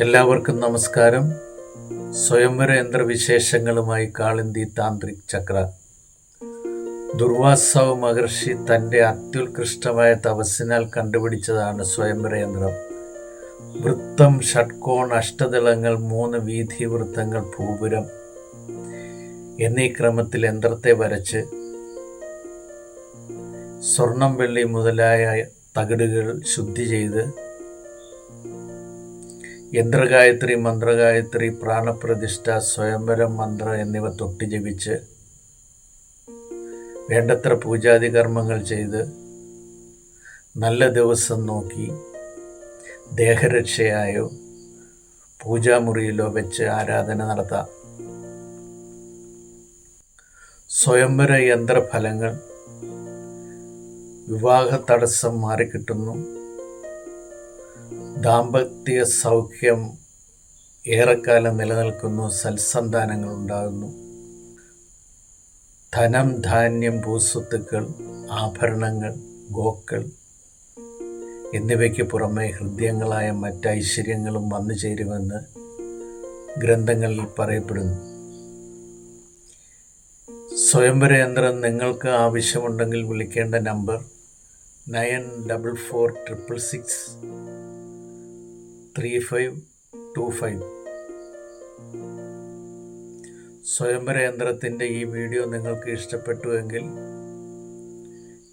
എല്ലാവർക്കും നമസ്കാരം. സ്വയംവര യന്ത്രവിശേഷങ്ങളുമായി കാളിന്തി താന്ത്രിക് ചക്ര. ദുർവാസവ മഹർഷി തന്റെ അത്യുത്കൃഷ്ടമായ തപസ്സിനാൽ കണ്ടുപിടിച്ചതാണ് സ്വയംവര യന്ത്രം വൃത്തം ഷഡ്കോൺ അഷ്ടദളങ്ങൾ മൂന്ന് വീഥി വൃത്തങ്ങൾ ഭൂപുരം എന്നീ ക്രമത്തിൽ യന്ത്രത്തെ വരച്ച് സ്വർണം വെള്ളി മുതലായ തകിടുകൾ ശുദ്ധി ചെയ്ത് യന്ത്രഗായത്രി മന്ത്രഗായത്രി പ്രാണപ്രതിഷ്ഠ സ്വയംവരം മന്ത്ര എന്നിവ തൊട്ടി ജപിച്ച് വേണ്ടത്ര പൂജാതി കർമ്മങ്ങൾ ചെയ്ത് നല്ല ദിവസം നോക്കി ദേഹരക്ഷയായോ പൂജാമുറിയിലോ വെച്ച് ആരാധന നടത്താം. സ്വയംവര യന്ത്രഫലങ്ങൾ വിവാഹ തടസ്സം മാറിക്കിട്ടുന്നു. ദാമ്പത്യ സൗഖ്യം ഏറെക്കാലം നിലനിൽക്കുന്നു സൽസന്താനങ്ങൾ ഉണ്ടാകുന്നു. ധനം ധാന്യം ഭൂസ്വത്തുക്കൾ ആഭരണങ്ങൾ ഗോക്കൾ എന്നിവയ്ക്ക് പുറമെ ഹൃദയങ്ങളായ മറ്റ് ഐശ്വര്യങ്ങളും വന്നു ചേരുമെന്ന് ഗ്രന്ഥങ്ങളിൽ പറയപ്പെടുന്നു. സ്വയംവര യന്ത്രം നിങ്ങൾക്ക് ആവശ്യമുണ്ടെങ്കിൽ വിളിക്കേണ്ട number nine double four triple six three five two five സ്വയംവര യന്ത്രത്തിന്റെ ഈ വീഡിയോ നിങ്ങൾക്ക് ഇഷ്ടപ്പെട്ടുവെങ്കിൽ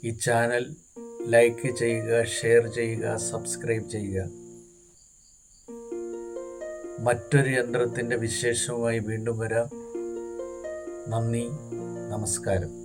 ഈ ചാനൽ ലൈക്ക് ചെയ്യുക ഷെയർ ചെയ്യുക സബ്സ്ക്രൈബ് ചെയ്യുക. മറ്റൊരു യന്ത്രത്തിന്റെ വിശേഷവുമായി വീണ്ടും വരാം. നന്ദി നമസ്കാരം.